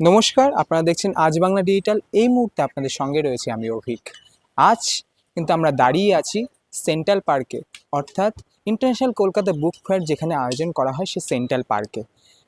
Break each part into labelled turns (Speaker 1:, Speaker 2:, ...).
Speaker 1: নমস্কার, আপনারা দেখছেন আজ বাংলা ডিজিটাল এই মুহূর্তে আপনাদের সঙ্গে রয়েছে আমি অভিক। আজ কিন্তু আমরা দাঁড়িয়ে আছি সেন্ট্রাল পার্কে, অর্থাৎ ইন্টারন্যাশনাল কলকাতা বুক ফেয়ার যেখানে আয়োজন করা হয় সে সেন্ট্রাল পার্কে।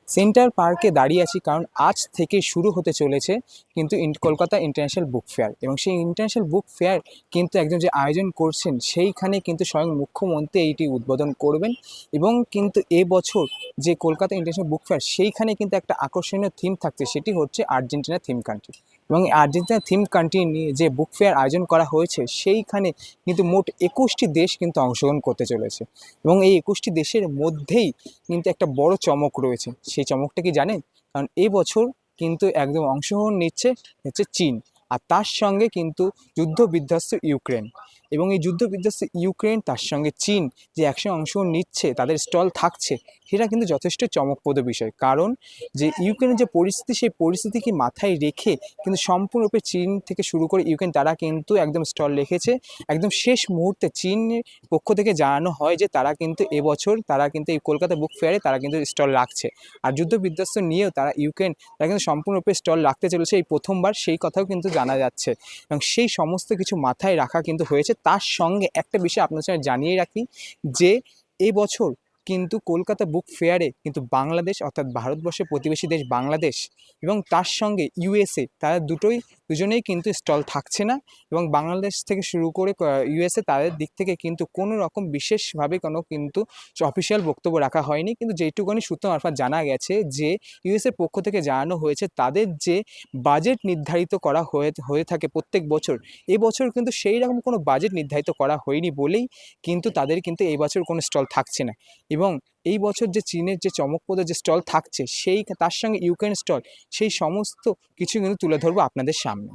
Speaker 1: সেন্ট্রাল পার্কে দাঁড়িয়ে আছি কারণ আজ থেকে শুরু হতে চলেছে কিন্তু কলকাতা ইন্টারন্যাশনাল বুক ফেয়ার এবং সেই ইন্টারন্যাশনাল বুক ফেয়ার কিন্তু একজন যে আয়োজন করছেন সেইখানে কিন্তু স্বয়ং মুখ্যমন্ত্রী এইটি উদ্বোধন করবেন এবং কিন্তু এবছর যে কলকাতা ইন্টারন্যাশনাল বুক ফেয়ার সেইখানে কিন্তু একটা আকর্ষণীয় থিম থাকছে, সেটি হচ্ছে আর্জেন্টিনা থিম কান্ট্রি। এবং আর্জেন্টিনা থিম কান্ট্রি নিয়ে যে বুক ফেয়ার আয়োজন করা হয়েছে, সেইখানে কিন্তু মোট একুশটি দেশ কিন্তু অংশগ্রহণ করতে চলেছে। এবং এই একুশটি দেশের মধ্যেই কিন্তু একটা বড় চমক রয়েছে। সেই চমকটা কি জানেন? কারণ এবছর বছর কিন্তু একদম অংশগ্রহণ নিচ্ছে হচ্ছে চীন। আর তার সঙ্গে কিন্তু যুদ্ধ বিধ্বস্ত ইউক্রেন। এবং এই যুদ্ধ বিধ্বস্ত ইউক্রেন, তার সঙ্গে চীন যে একসঙ্গে অংশ নিচ্ছে, তাদের স্টল থাকছে, সেটা কিন্তু যথেষ্ট চমকপ্রদ বিষয়। কারণ যে ইউক্রেনের যে পরিস্থিতি, সেই পরিস্থিতিকে মাথায় রেখে কিন্তু সম্পূর্ণরূপে চীন থেকে শুরু করে ইউক্রেন, তারা কিন্তু একদম স্টল রেখেছে। একদম শেষ মুহূর্তে চীনের পক্ষ থেকে জানানো হয় যে তারা কিন্তু এবছর তারা কিন্তু এই কলকাতা বুক ফেয়ারে তারা কিন্তু স্টল রাখছে। আর যুদ্ধ বিধ্বস্ত নিয়েও তারা ইউক্রেন, তারা কিন্তু সম্পূর্ণরূপে স্টল রাখতে চলেছে। এই প্রথমবার সেই কথাও কিন্তু জানা যাচ্ছে। এবং সেই সমস্ত কিছু মাথায় রাখা কিন্তু হয়েছে। তার সঙ্গে একটা বিষয় আপনার সঙ্গে জানিয়ে রাখি যে এই বছর কিন্তু কলকাতা বুক ফেয়ারে কিন্তু বাংলাদেশ, অর্থাৎ ভারতবর্ষের প্রতিবেশী দেশ বাংলাদেশ এবং তার সঙ্গে ইউএসএ, তারা দুটোই, দুজনেই কিন্তু স্টল থাকছে না এবং বাংলাদেশ থেকে শুরু করে ইউএসএ তাদের দিক থেকে কিন্তু কোনো রকম বিশেষভাবে কোনো কিন্তু অফিসিয়াল বক্তব্য রাখা হয়নি। কিন্তু যেটুকুনি সূত্র মারফত জানা গেছে যে, ইউএসএর পক্ষ থেকে জানানো হয়েছে তাদের যে বাজেট নির্ধারিত করা হয়ে হয়ে থাকে প্রত্যেক বছর এবছর কিন্তু সেই রকম কোনো বাজেট নির্ধারিত করা হয়নি বলেই কিন্তু তাদের কিন্তু এই বছর কোনো স্টল থাকছে না। এবং এই বছর যে চীনের যে চমকপ্রদ যে স্টল থাকছে, সেই তার সঙ্গে ইউক্রেন স্টল, সেই সমস্ত কিছু কিন্তু তুলে ধরবো আপনাদের সামনে।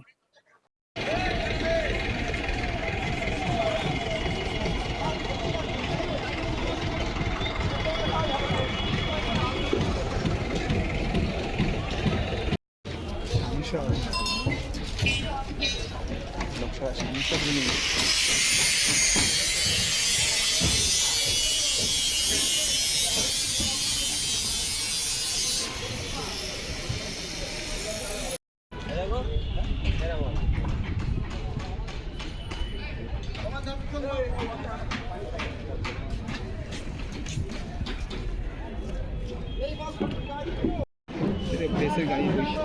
Speaker 2: pegar aí,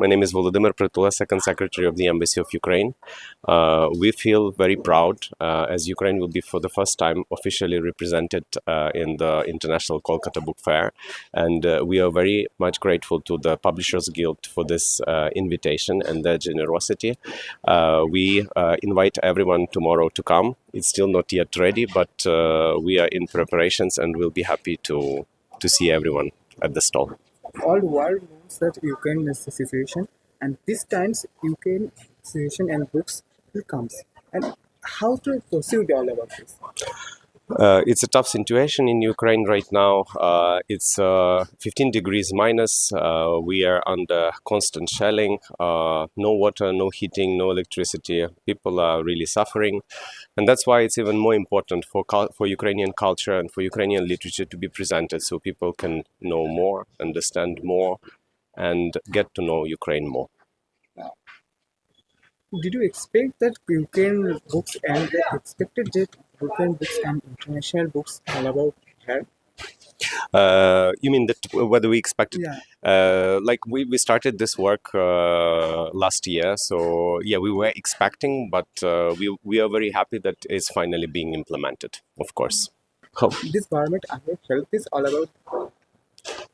Speaker 2: My name is Volodymyr Pritula, Second Secretary of the Embassy of Ukraine. Uh, we feel very proud uh, as Ukraine will be for the first time officially represented uh, in the International Kolkata Book Fair. And uh, we are very much grateful to the Publishers Guild for this uh, invitation and their generosity. Uh, we uh, invite everyone tomorrow to come. It's still not yet ready, but uh, we are in preparations and we'll be happy to, to see everyone at the stall.
Speaker 1: all world that Ukraine situation, and this times Ukraine situation and books will comes. And how to proceed all about this?
Speaker 2: Uh, it's a tough situation in Ukraine right now. Uh, it's uh, 15 degrees minus. Uh, we are under constant shelling. Uh, no water, no heating, no electricity. People are really suffering, and that's why it's even more important for for Ukrainian culture and for Ukrainian literature to be presented, so people can know more, understand more, and get to know Ukraine more.
Speaker 1: Did you expect that Ukraine books and expected that Ukraine books and international books all about here?
Speaker 2: Uh, you mean that whether we expected
Speaker 1: Yeah.
Speaker 2: uh, like we, we started this work uh, last year so yeah we were expecting but uh, we, we are very happy that it's finally being implemented of course Hope.
Speaker 1: This government I have felt this all about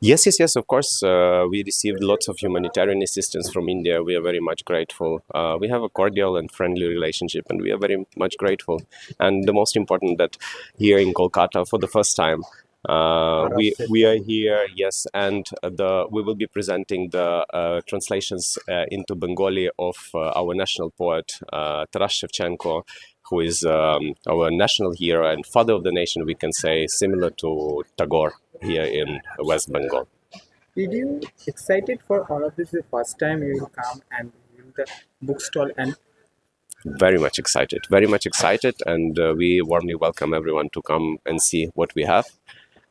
Speaker 2: yes yes yes of course uh, we received lots of humanitarian assistance from india. We are very much grateful. Uh, we have a cordial and friendly relationship and we are very much grateful. And the most important that here in kolkata for the first time uh, we we are here yes and the we will be presenting the uh, translations uh, into bengali of uh, our national poet uh, taras shevchenko who is um, our national hero and father of the nation we can say similar to tagore here in west bengal
Speaker 1: Did you excited for all of this the first time you will come and view the bookstall and
Speaker 2: Very much excited, very much excited, and uh, we warmly welcome everyone to come and see what we have.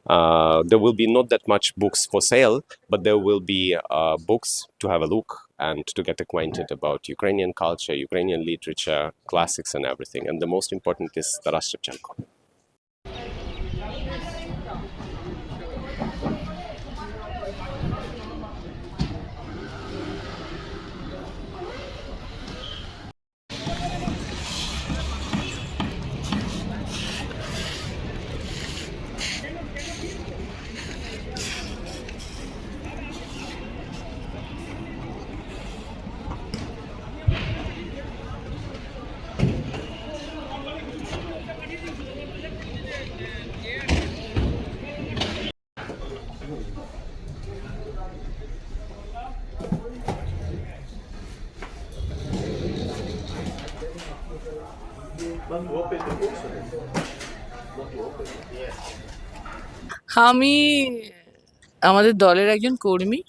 Speaker 2: Uh, there will be not that much books for sale, but there will be uh, books to have a look and to get acquainted about Ukrainian culture, Ukrainian literature, classics, and everything. And the most important is Taras Shevchenko.
Speaker 3: আমি আমাদের দলের একজন কর্মী।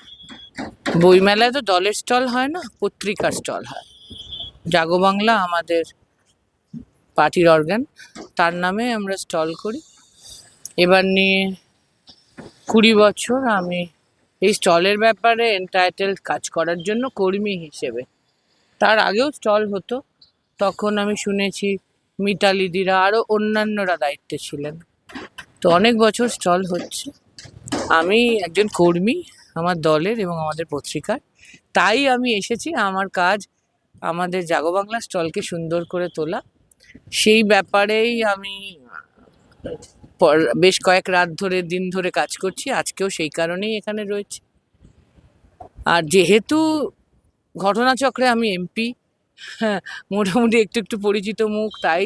Speaker 3: বইমেলায় তো দলের stall হয় না, পত্রিকার স্টল হয়। জাগো বাংলা আমাদের পার্টির অর্গান তার নামে আমরা স্টল করি। এবার নিয়ে কুড়ি বছর আমি এই স্টলের ব্যাপারে এন্টাইটেলড কাজ করার জন্য কর্মী হিসেবে। তার আগেও স্টল হতো, তখন আমি শুনেছি মিতালিদিরা আরও অন্যান্যরা দায়িত্বে ছিলেন। তো অনেক বছর স্টল হচ্ছে। আমি একজন কর্মী আমার দলের এবং আমাদের পত্রিকার। তাই আমি এসেছি আমার কাজ আমাদের জাগো বাংলা স্টলকে সুন্দর করে তোলা। সেই ব্যাপারেই আমি বেশ কয়েক রাত ধরে, দিন ধরে কাজ করছি। আজকেও সেই কারণেই এখানে রয়েছে। আর যেহেতু ঘটনাচক্রে আমি এমপি হ্যাঁ মোটামুটি একটু একটু পরিচিত মুখ তাই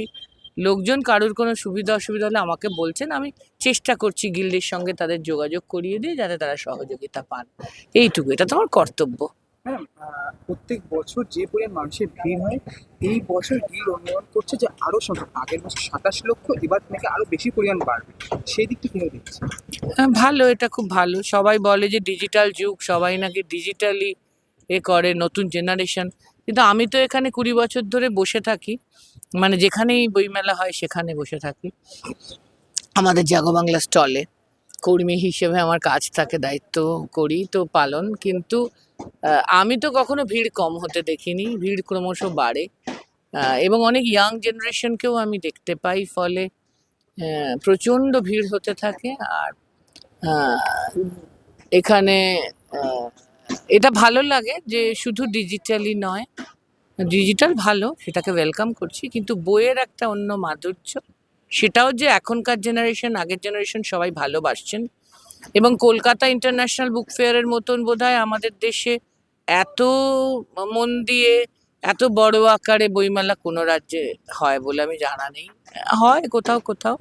Speaker 3: লোকজন কারোর কোনো সুবিধা অসুবিধা হলে আমাকে বলছেন আমি চেষ্টা করছি গিল্ডের সঙ্গে তাদের যোগাযোগ করিয়ে দিয়ে যাতে তারা সহযোগিতা পান। এইটুকু এটা তো আমার কর্তব্য।
Speaker 1: আহ, প্রত্যেক বছর যে পরিমাণ মানুষের ভিড় হয় এই বছর গিল্ড অনুমান করছে যে আরও আগের বছর সাতাশ লক্ষ এবার থেকে আরও বেশি পরিমাণ বাড়বে। সেই দিকটা কীভাবে দেখছে
Speaker 3: হ্যাঁ, ভালো এটা খুব ভালো। সবাই বলে যে ডিজিটাল যুগ সবাই নাকি ডিজিটালি এ করে নতুন জেনারেশন। কিন্তু আমি তো এখানে কুড়ি বছর ধরে বসে থাকি। মানে যেখানেই বইমেলা হয় সেখানে বসে থাকি। আমাদের জাগো বাংলা স্টলে কর্মী হিসেবে আমার কাজ থাকে, দায়িত্ব করি তো পালন। কিন্তু আমি তো কখনো ভিড় কম হতে দেখিনি, ভিড় ক্রমশ বাড়ে। এবং অনেক ইয়াং জেনারেশনকেও আমি দেখতে পাই ফলে প্রচণ্ড ভিড় হতে থাকে। আর এখানে এটা ভালো লাগে যে শুধু ডিজিটালি নয় ডিজিটাল ভালো, সেটাকে ওয়েলকাম করছি। কিন্তু বইয়ের একটা অন্য মাধুর্য, সেটাও যে এখনকার জেনারেশন আগের জেনারেশন সবাই ভালোবাসছেন। এবং কলকাতা ইন্টারন্যাশনাল বুক ফেয়ারের মতন বোধহয় আমাদের দেশে এত মন দিয়ে, এত বড় আকারে বইমেলা কোনো রাজ্যে হয় বলে আমি জানা নেই। হয় কোথাও কোথাও।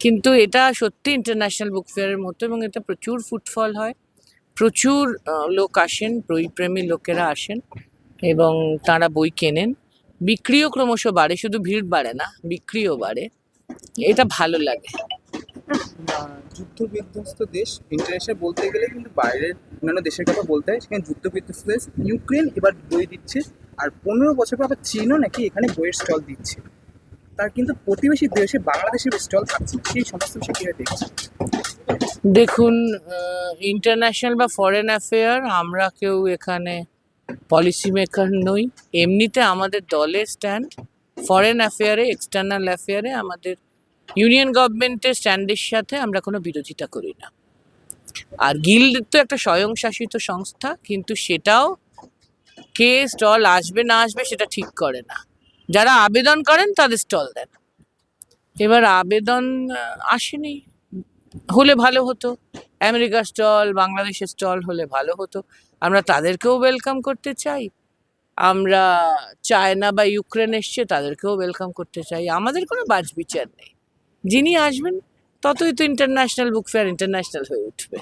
Speaker 3: কিন্তু এটা সত্যি ইন্টারন্যাশনাল বুক ফেয়ারের মতো এবং এটা প্রচুর ফুটফল হয়। প্রচুর লোক আসেন বইপ্রেমী লোকেরা আসেন এবং তারা বই কেনেন। বিক্রিও ক্রমশ বাড়ে, শুধু ভিড় বাড়ে না, বিক্রিও বাড়ে। এটা ভালো লাগে।
Speaker 1: যুদ্ধ বিধ্বস্ত দেশ ইন্টারন্যাশনাল বলতে গেলে কিন্তু বাইরের অন্যান্য দেশের কথা বলতে হয়, সেখানে যুদ্ধ বিধ্বস্ত দেশ ইউক্রেন এবার বই দিচ্ছে আর পনেরো বছর পর আবার চীনও নাকি এখানে বইয়ের স্টল দিচ্ছে। তার কিন্তু প্রতিবেশী দেশে বাংলাদেশের স্টল থাকছে, সেই সমস্ত বিষয় কীভাবে দেখছে
Speaker 3: দেখুন ইন্টারন্যাশনাল বা ফরেন অ্যাফেয়ার আমরা কেউ এখানে পলিসি মেকার নই। এমনিতে আমাদের দলের স্ট্যান্ড ফরেন অ্যাফেয়ারে এক্সটার্নাল অ্যাফেয়ারে আমাদের ইউনিয়ন গভর্নমেন্টের স্ট্যান্ডের সাথে আমরা কোনো বিরোধিতা করি না। আর গিল্ড তো একটা স্বয়ংশাসিত সংস্থা, কিন্তু সেটাও কে স্টল আসবে, না আসবে, সেটা ঠিক করে না। যারা আবেদন করেন, তাদের স্টল দেন। এবার আবেদন আসেনি। হলে ভালো হতো। আমেরিকার স্টল, বাংলাদেশের স্টল হলে ভালো হতো। আমরা তাদেরকেও ওয়েলকাম করতে চাই। আমরা চায়না বা ইউক্রেন এসছে, তাদেরকেও ওয়েলকাম করতে চাই। আমাদের কোনো বাজ বিচার নেই। যিনি আসবেন, ততই তো ইন্টারন্যাশনাল বুক ফেয়ার ইন্টারন্যাশনাল হয়ে উঠবে।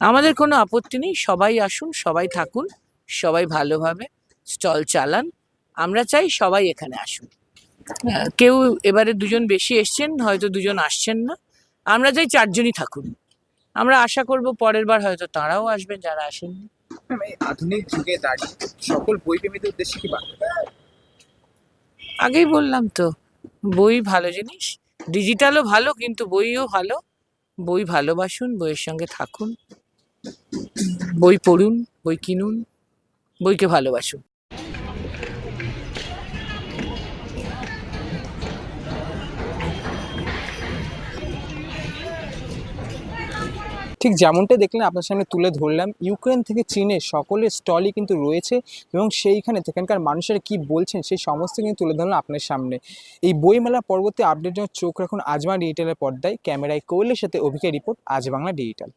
Speaker 3: আমাদের কোনো আপত্তি নেই। সবাই আসুন, সবাই থাকুন, সবাই ভালোভাবে স্টল চালান। আমরা চাই সবাই এখানে আসুন। কেউ এবারে দুজন বেশি এসছেন, হয়তো দুজন আসছেন না। আমরা যাই চারজনই থাকুন। আমরা আশা করব পরের বার হয়তো তারাও আসবেন যারা আসেননি।
Speaker 1: আধুনিক যুগে দাঁড়িয়ে সকল বই প্রেমীদের উদ্দেশ্যে কি
Speaker 3: আগেই বললাম তো বই ভালো জিনিস ডিজিটালও ভালো কিন্তু বইও ভালো। বই ভালোবাসুন বইয়ের সঙ্গে থাকুন। বই পড়ুন বই কিনুন বইকে ভালোবাসুন।
Speaker 1: ঠিক যেমনটা দেখলেন আপনার সামনে তুলে ধরলাম, ইউক্রেন থেকে চীনে সকলের স্টলই কিন্তু রয়েছে এবং সেইখানে সেখানকার মানুষেরা কি বলছেন সেই সমস্ত কিন্তু তুলে ধরলাম আপনার সামনে। এই বইমেলা পরবর্তী আপডেট জন্য চোখ রাখুন আজমা ডিজিটালের পর্দায়। ক্যামেরায় কোয়েলের সাথে অভিজ্ঞ রিপোর্ট আজ বাংলা ডিজিটাল